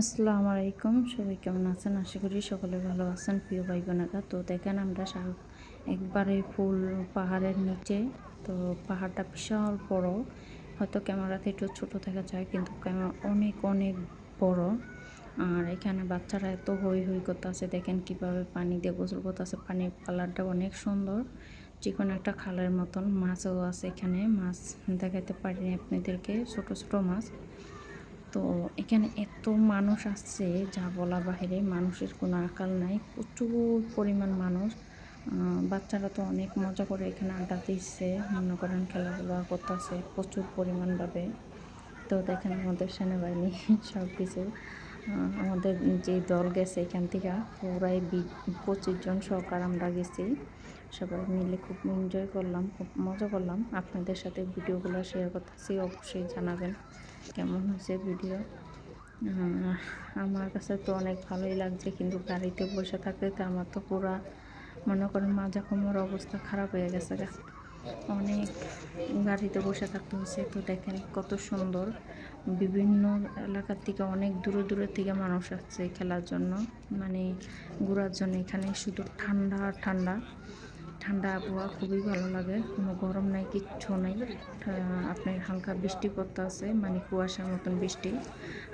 আসসালামু আলাইকুম। সবাই কেমন আছেন? আশা করি সকলে ভালো আছেন। প্রিয় ভাই বোনেরা তো দেখেন আমরা একবারে ফুল পাহাড়ের নিচে। তো পাহাড়টা বিশাল বড়। হয়তো ক্যামেরাতে একটু ছোট দেখা যায়, কিন্তু ক্যামেরা অনেক অনেক বড়। আর এখানে বাচ্চারা এত হই হই করতে আছে দেখেন কীভাবে পানি দিয়ে গোসল করতে আছে পানির কালারটা অনেক সুন্দর। চিকন একটা খালের মতন মাছও আছে এখানে। মাছ দেখাতে পারিনি আপনাদেরকে। ছোট ছোট মাছ। তো এখানে এত মানুষ আসছে, যা বলা বাহিরে মানুষের কোনো আকাল নাই। প্রচুর পরিমাণ মানুষ। বাচ্চারা তো অনেক মজা করে এখানে আড্ডা দিচ্ছে, মনে করেন খেলাধুলা করতেছে প্রচুর পরিমাণভাবে। তো দেখেন আমাদের সেনাবাহিনী সব কিছু আমাদের যে দল গেছে এখান থেকে পুরাই পঁচিশ জন সহকার আমরা গেছি। সবাই মিলে খুব এনজয় করলাম, খুব মজা করলাম। আপনাদের সাথে ভিডিওগুলো শেয়ার করতেছি, অবশ্যই জানাবেন কেমন হয়েছে ভিডিও আমার কাছে তো অনেক ভালোই লাগছে, কিন্তু গাড়িতে বসে থাকলে তো আমার তো পুরা মনে করেন মাজা কোমর অবস্থা খারাপ হয়ে গেছে। অনেক গাড়িতে বসে থাকতে হয়েছে। তো দেখেন কত সুন্দর। বিভিন্ন এলাকার থেকে অনেক দূরে দূরে থেকে মানুষ আসছে খেলার জন্য। মানে ঘোরার জন্য এখানে শুধু ঠান্ডা ঠান্ডা। ঠান্ডা আবহাওয়া খুবই ভালো লাগে। কোনো গরম নাই, কিচ্ছু নাই। আপনার হালকা বৃষ্টি পড়তে আছে মানে কুয়াশার মতন বৃষ্টি।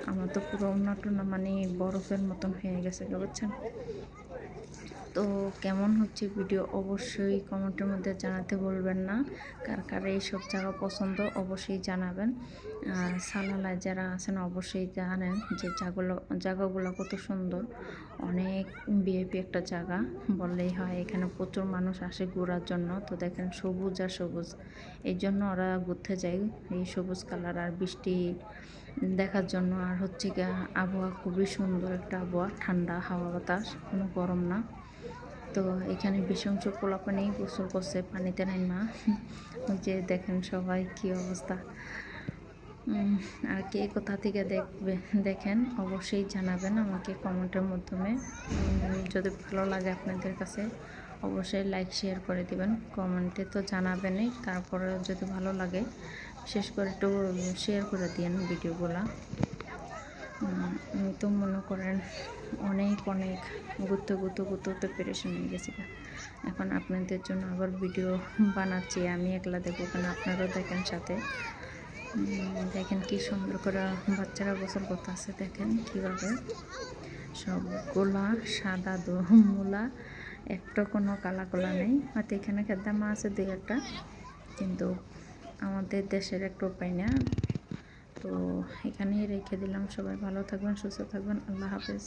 আমার তো পুরো অন্যটনা মানে বরফের মতন হয়ে গেছে, বুঝছেন? তো কেমন হচ্ছে ভিডিও অবশ্যই কমেন্টের মধ্যে জানাতে বলবেন না। কার কার এইসব জায়গা পছন্দ অবশ্যই জানাবেন। আর সালালায় যারা আছেন অবশ্যই জানেন যে জায়গাগুলো জায়গাগুলো কত সুন্দর। অনেক বিএপি একটা জায়গা বললেই হয় এখানে প্রচুর মানুষ আসে ঘোরার জন্য। তো দেখেন সবুজ আর সবুজ। এই জন্য ওরা ঘুরতে যায় এই সবুজ কালার আর বৃষ্টি দেখার জন্য। আর হচ্ছে আবহাওয়া খুবই সুন্দর একটা আবহাওয়া, ঠান্ডা, হাওয়া, বাতাস, কোনো গরম না। তো এখানে বিশংস পোলাপানি গোসল করছে পানিতে নাই মা। ওই যে দেখেন সবাই কি অবস্থা। আর কে কোথা থেকে দেখবে, দেখেন, অবশ্যই জানাবেন আমাকে কমেন্টের মাধ্যমে। যদি ভালো লাগে আপনাদের কাছে, অবশ্যই লাইক শেয়ার করে দিবেন। কমেন্টে তো জানাবেনই তারপরে যদি ভালো লাগে শেষ করে একটু শেয়ার করে দিয়েন ভিডিওগুলা। তো মনে করেন অনেক অনেক ঘুরতে ঘুরতে ঘুরতে ঘুরতে পেরেশান হয়ে গেছি এখন আপনাদের জন্য আবার ভিডিও বানাচ্ছি, আমি একলা দেখব কেন? আপনারাও দেখেন সাথে। দেখেন কি সুন্দর করে বাচ্চারা গোসল করতেছে দেখেন কীভাবে। সব গোলা সাদা দো, মূলা, একটা কোনো কালা কোলা নেই। হয়তো এখানে খেদামা আছে দুই একটা, কিন্তু আমাদের দেশের একটু উপায় না। তো এখানেই রেখে দিলাম। সবাই ভালো থাকবেন সুস্থ থাকবেন। আল্লাহ হাফেজ।